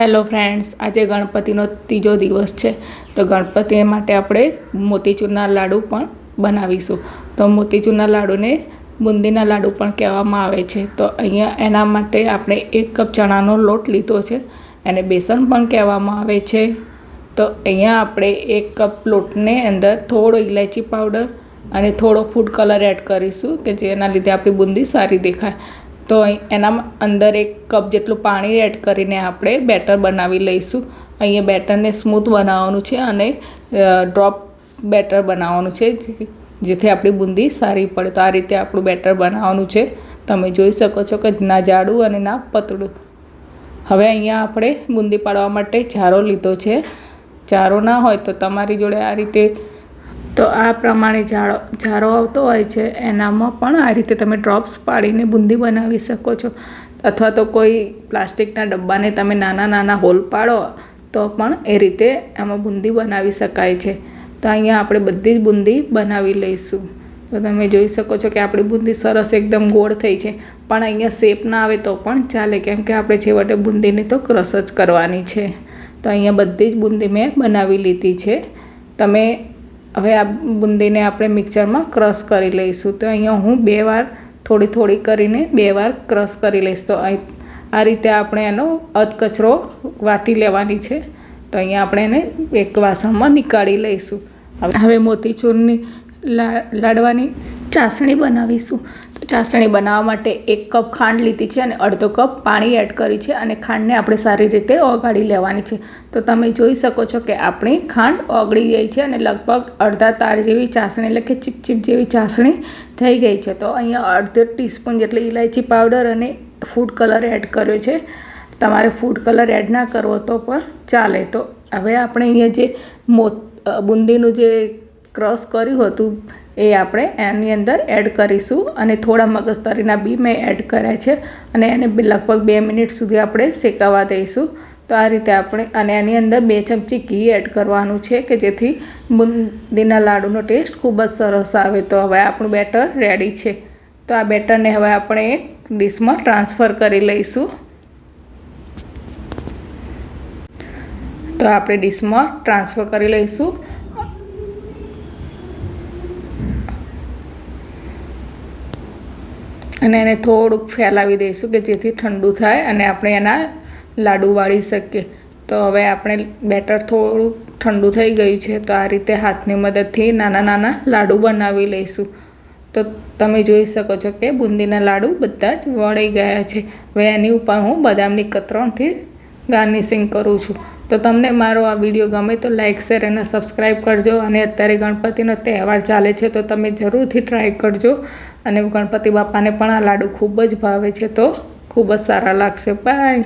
Hello friends આજે ગણપતિનો ત્રીજો દિવસ છે. તો ગણપતિ માટે આપણે મોતીચૂરના લાડુ પણ બનાવીશું. તો મોતીચૂરના લાડુને બુંદીના લાડુ પણ કહેવામાં આવે છે. તો અહીંયા એના માટે આપણે એક કપ ચણાનો લોટ લીધો છે. એને બેસન પણ કહેવામાં આવે છે. તો અહીંયા આપણે એક કપ લોટને અંદર થોડો ઇલાયચી પાવડર અને થોડો ફૂડ કલર એડ કરીશું કે જેના લીધે આપણી બુંદી સારી દેખાય. તો એના અંદર એક કપ જેટલું પાણી એડ કરીને આપણે બેટર બનાવી લઈશું. અહીંયા બેટરને સ્મૂથ બનાવવાનું છે અને ડ્રોપ બેટર બનાવવાનું છે જેથી આપણી બુંદી સારી પડે. તો આ રીતે આપણું બેટર બનાવવાનું છે. તમે જોઈ શકો છો કે ના જાડું અને ના પતળું. હવે અહીંયા આપણે બુંદી પાડવા માટે ચારો લીધો છે. ચારો ના હોય તો તમારી જોડે આ રીતે તો આ પ્રમાણે જાળો જારો આવતો હોય છે, એનામાં પણ આ રીતે તમે ડ્રોપ્સ પાડીને બુંદી બનાવી શકો છો. અથવા તો કોઈ પ્લાસ્ટિકના ડબ્બાને તમે નાના નાના હોલ પાડો, તો પણ એ રીતે એમાં બુંદી બનાવી શકાય છે. તો અહીંયા આપણે બધી જ બુંદી બનાવી લઈશું. તો તમે જોઈ શકો છો કે આપણી બુંદી સરસ એકદમ ગોળ થઈ છે. પણ અહીંયા શેપ ના આવે તો પણ ચાલે, કેમ કે આપણે છેવટે બુંદીની તો ક્રશ જ કરવાની છે. તો અહીંયા બધી જ બુંદી મેં બનાવી લીધી છે. તમે હવે આ બુંદીને આપણે મિક્સરમાં ક્રશ કરી લઈશું. તો અહીંયા હું બે વાર થોડી થોડી કરીને બે વાર ક્રશ કરી લઈશ. તો આ રીતે આપણે એનો અધકચરો વાટી લેવાની છે. તો અહીંયા આપણે એને એક વાસણમાં નીકાળી લઈશું. હવે મોતીચૂરની લાડવાની ચાસણી બનાવીશું. તો ચાસણી બનાવવા માટે એક કપ ખાંડ લીધી છે અને અડધો કપ પાણી એડ કરી છે અને ખાંડને આપણે સારી રીતે ઓગાળી લેવાની છે. તો તમે જોઈ શકો છો કે આપણી ખાંડ ઓગળી ગઈ છે અને લગભગ અડધા તાર જેવી ચાસણી એટલે કે ચીપચીપ જેવી ચાસણી થઈ ગઈ છે. તો અહીંયા અડધો ટીસ્પૂન જેટલી ઇલાયચી પાવડર અને ફૂડ કલર એડ કર્યો છે. તમારે ફૂડ કલર એડ ના કરવો તો પણ ચાલે. તો હવે આપણે અહીંયા જે મો બુંદીનું જે ક્રશ કર્યું હતું એ આપણે એની અંદર એડ કરીશું અને થોડા મગજતરીના બી મેં એડ કર્યા છે અને એને લગભગ બે મિનિટ સુધી આપણે શેકાવા દઈશું. તો આ રીતે આપણે અને એની અંદર બે ચમચી ઘી એડ કરવાનું છે કે જેથી બુંદીના લાડુનો ટેસ્ટ ખૂબ જ સરસ આવે. તો હવે આપણું બેટર રેડી છે. તો આ બેટરને હવે આપણે ડીશમાં ટ્રાન્સફર કરી લઈશું. તો આપણે ડીશમાં ટ્રાન્સફર કરી લઈશું. અને એને થોડુંક ફેલાવી દઈશું કે જેથી ઠંડુ થાય અને આપણે એના લાડુ વાળી શકીએ. તો હવે આપણે બેટર થોડુંક ઠંડુ થઈ ગયું છે, તો આ રીતે હાથની મદદથી નાના નાના લાડુ બનાવી લઈશું. તો તમે જોઈ શકો છો કે બુંદીના લાડુ બધા જ વળી ગયા છે. હવે એની ઉપર હું બદામની કતરણથી ગાર્નિશિંગ કરું છું. તો તમને મારો આ વીડિયો ગમે તો લાઇક શેર અને સબસ્ક્રાઈબ કરજો. અને અત્યારે ગણપતિનો તહેવાર ચાલે છે તો તમે જરૂરથી ટ્રાય કરજો. અને ગણપતિ બાપાને પણ આ લાડુ ખૂબ જ ભાવે છે તો ખૂબ જ સારા લાગશે. બાય